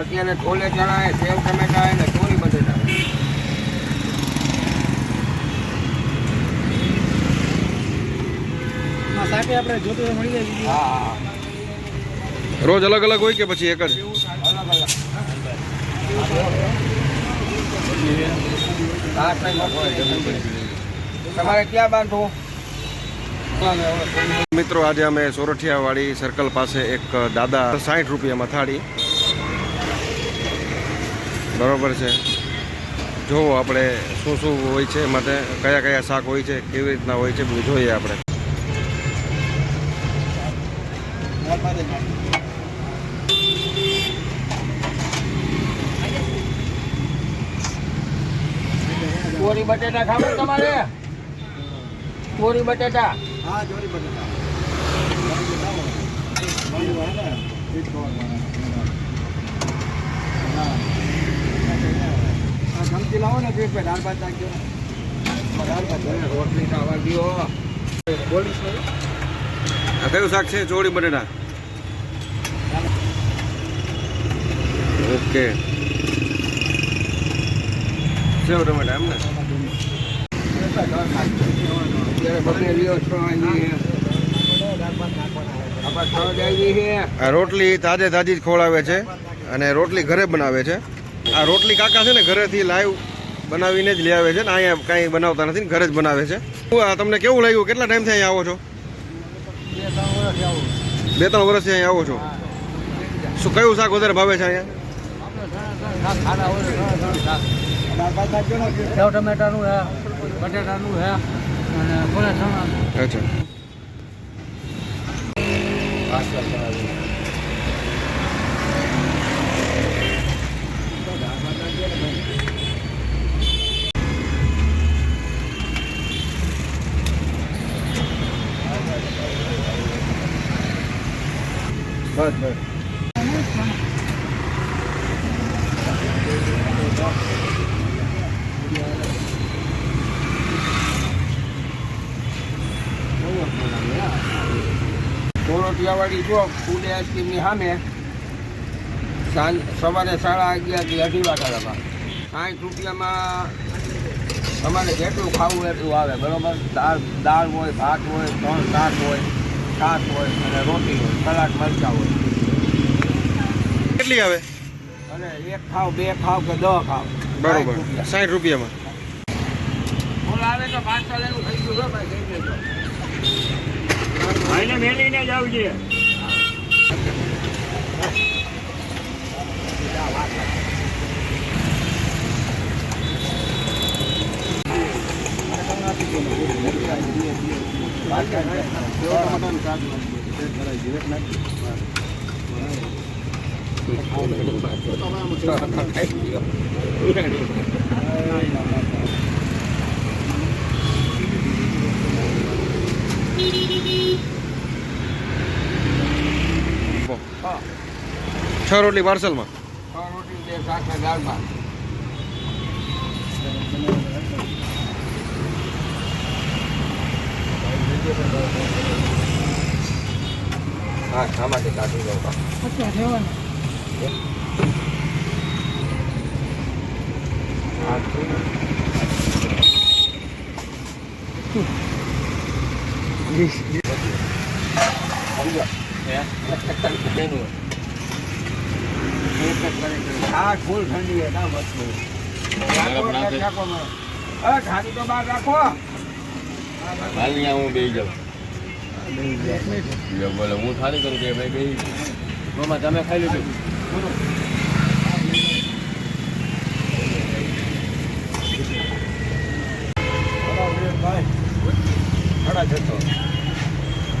અત્યારે છોલે ચણા હે સેવ ટમેટા હે ને ચોરી બટેટા સાથે આપણે જોતું મળી જાય બીજું. હા રોજ અલગ અલગ હોય કે પછી એક જ? અલગ અલગ. તમારે ક્યાં બાંધવું મિત્રો આજે અમે સોરઠિયાવાડી સર્કલ પાસે એક દાદા સાઠ રૂપિયામાં થાળી બરોબર છે. જોવો આપણે શું શું હોય છે માટે કયા કયા શાક હોય છે કેવી રીતના હોય છે બધું જોઈએ આપણે. ચોરી બટેટા ખાવું તમારે? ચોરી બટેટા? હા જોડી બટેટા. ગમતી લાવો ને દાળ ભાત નાખજો રોટલી ખાવા દો કયું શાક છે? ચોળી, બટેટા. ઓકે. સેવ ટમેટા એમ ને? રોટલી તાજે તાજી જ ખવડાવે છે અને રોટલી ઘરે બનાવે છે. આ રોટલી કાકા છે ને ઘરેથી લાઈવ બનાવીને જ લઈ આવે છે ને અહીંયા કાંઈ બનાવતા નથી ને ઘરે જ બનાવે છે. તમને કેવું લાગ્યું? કેટલા ટાઈમથી અહીંયા આવો છો? બે ત્રણ વર્ષથી અહીંયા આવો છો? શું કયું શાક વધારે ભાવે છે અહીંયા? ટમેટાનું હે બટેટાનું હે અને અચ્છા. બસ બસ. કોરોટિયાવાડી ચોક ફૂલે આઈસ્ક્રીમની સામે સાંજ સવારે સાડા અગિયારથી અઢી વાગ્યા લગા સાઠ રૂપિયામાં તમારે જેટલું ખાવું એટલું આવે બરાબર? દાળ દાળ હોય ભાત હોય ત્રણ શાક હોય છાશ હોય અને રોટી હોય સલાડ મરચાં હોય. કેટલી આવે? અને એક ખાવ બે ખાવ કે દહ ખાવ. બરાબર. સાઠ રૂપિયામાં. ફૂલ આવે તો પાર્સલ એનું થઈ ગયું છે ભાઈ કહી દેજો. ભાઈને મેળીને જ આવજે હા છ રોટલી પાર્સલમાં? છ રોટી બે શાક ને હા આમાંથી કાઢી દઉં. આ ફૂલ ઠંડી ખાલી તો બહાર રાખો. હાલની હું બેસી જાઉં. બોલો હું થાળી કરું કે ભાઈ બેસી મામા તમે ખાઈ લીધું?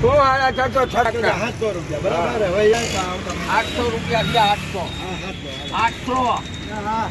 સાડા છસો આઠસો સાડા